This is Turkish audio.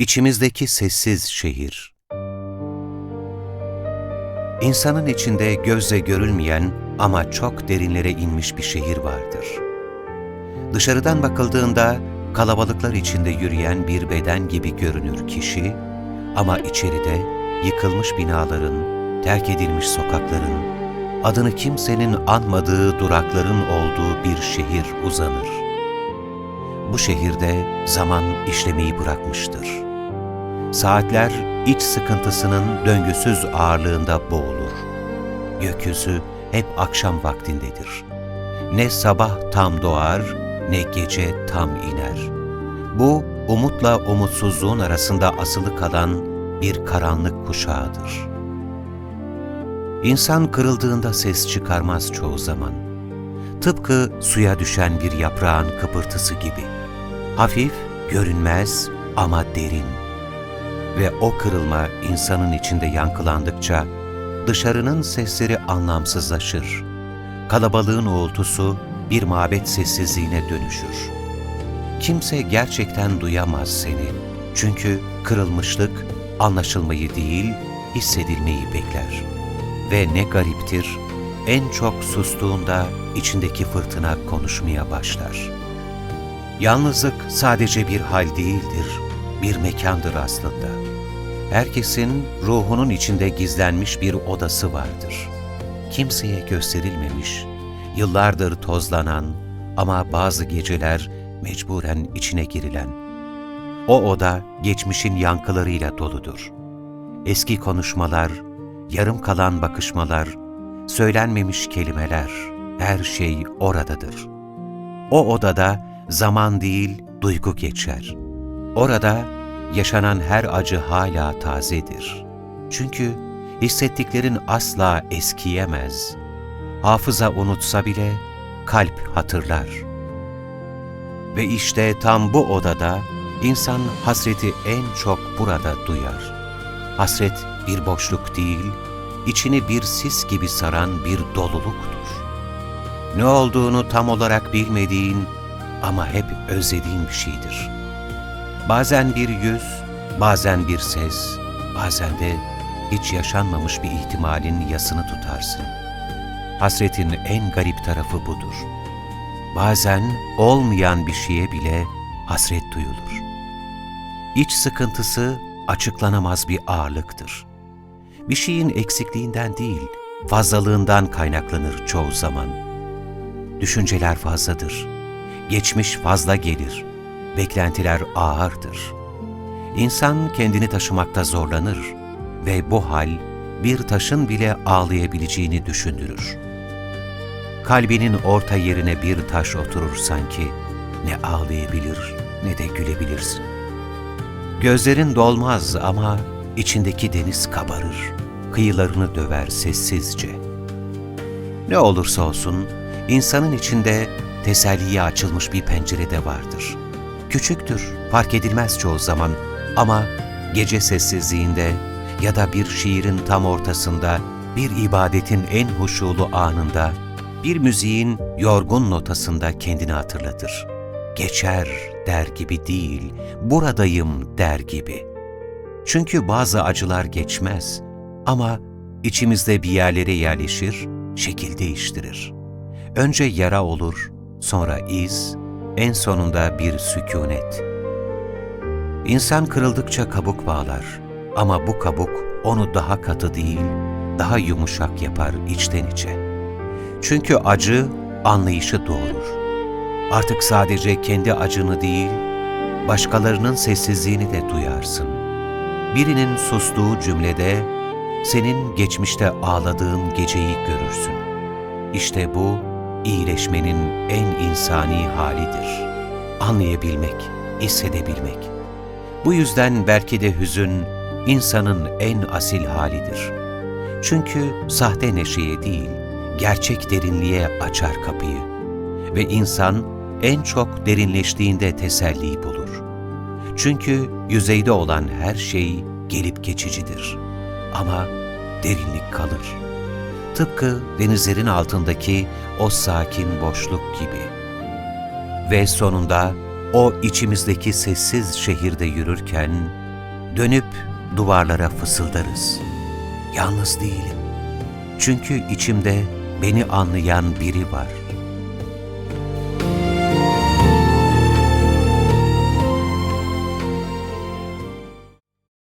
İçimizdeki sessiz şehir. İnsanın içinde gözle görülmeyen ama çok derinlere inmiş bir şehir vardır. Dışarıdan bakıldığında kalabalıklar içinde yürüyen bir beden gibi görünür kişi ama içeride yıkılmış binaların, terk edilmiş sokakların, adını kimsenin anmadığı durakların olduğu bir şehir uzanır. Bu şehirde zaman işlemeyi bırakmıştır. Saatler iç sıkıntısının döngüsüz ağırlığında boğulur. Gökyüzü hep akşam vaktindedir. Ne sabah tam doğar, ne gece tam iner. Bu, umutla umutsuzluğun arasında asılı kalan bir karanlık kuşağıdır. İnsan kırıldığında ses çıkarmaz çoğu zaman. Tıpkı suya düşen bir yaprağın kıpırtısı gibi. Hafif, görünmez ama derin. Ve o kırılma insanın içinde yankılandıkça dışarının sesleri anlamsızlaşır. Kalabalığın uğultusu bir mabet sessizliğine dönüşür. Kimse gerçekten duyamaz seni. Çünkü kırılmışlık anlaşılmayı değil, hissedilmeyi bekler. Ve ne gariptir, en çok sustuğunda içindeki fırtına konuşmaya başlar. Yalnızlık sadece bir hal değildir, bir mekandır aslında. Herkesin ruhunun içinde gizlenmiş bir odası vardır. Kimseye gösterilmemiş, yıllardır tozlanan ama bazı geceler mecburen içine girilen. O oda geçmişin yankılarıyla doludur. Eski konuşmalar, yarım kalan bakışmalar, söylenmemiş kelimeler, her şey oradadır. O odada zaman değil, duygu geçer. Orada yaşanan her acı hala tazedir. Çünkü hissettiklerin asla eskiyemez. Hafıza unutsa bile kalp hatırlar. Ve işte tam bu odada insan hasreti en çok burada duyar. Hasret bir boşluk değil, içini bir sis gibi saran bir doluluktur. Ne olduğunu tam olarak bilmediğin ama hep özlediğin bir şeydir. Bazen bir yüz, bazen bir ses, bazen de hiç yaşanmamış bir ihtimalin yasını tutarsın. Hasretin en garip tarafı budur. Bazen olmayan bir şeye bile hasret duyulur. İç sıkıntısı açıklanamaz bir ağırlıktır. Bir şeyin eksikliğinden değil, fazlalığından kaynaklanır çoğu zaman. Düşünceler fazladır. Geçmiş fazla gelir. Beklentiler ağırdır. İnsan kendini taşımakta zorlanır ve bu hal bir taşın bile ağlayabileceğini düşündürür. Kalbinin orta yerine bir taş oturur sanki, ne ağlayabilir ne de gülebilirsin. Gözlerin dolmaz ama içindeki deniz kabarır, kıyılarını döver sessizce. Ne olursa olsun, insanın içinde teselliye açılmış bir pencere de vardır. Küçüktür, fark edilmez çoğu zaman ama gece sessizliğinde ya da bir şiirin tam ortasında, bir ibadetin en huşulu anında, bir müziğin yorgun notasında kendini hatırlatır. Geçer der gibi değil, buradayım der gibi. Çünkü bazı acılar geçmez ama içimizde bir yerlere yerleşir, şekil değiştirir. Önce yara olur, sonra iz, en sonunda bir sükunet. İnsan kırıldıkça kabuk bağlar ama bu kabuk onu daha katı değil, daha yumuşak yapar içten içe. Çünkü acı anlayışı doğurur. Artık sadece kendi acını değil, başkalarının sessizliğini de duyarsın. Birinin sustuğu cümlede senin geçmişte ağladığın geceyi görürsün. İşte bu iyileşmenin en insani halidir. Anlayabilmek, hissedebilmek. Bu yüzden belki de hüzün insanın en asil halidir. Çünkü sahte neşeye değil, gerçek derinliğe açar kapıyı. Ve insan en çok derinleştiğinde teselli bulur. Çünkü yüzeyde olan her şey gelip geçicidir. Ama derinlik kalır. Tıpkı denizlerin altındaki o sakin boşluk gibi. Ve sonunda o içimizdeki sessiz şehirde yürürken Dönüp duvarlara fısıldarız. Yalnız değilim. Çünkü içimde beni anlayan biri var.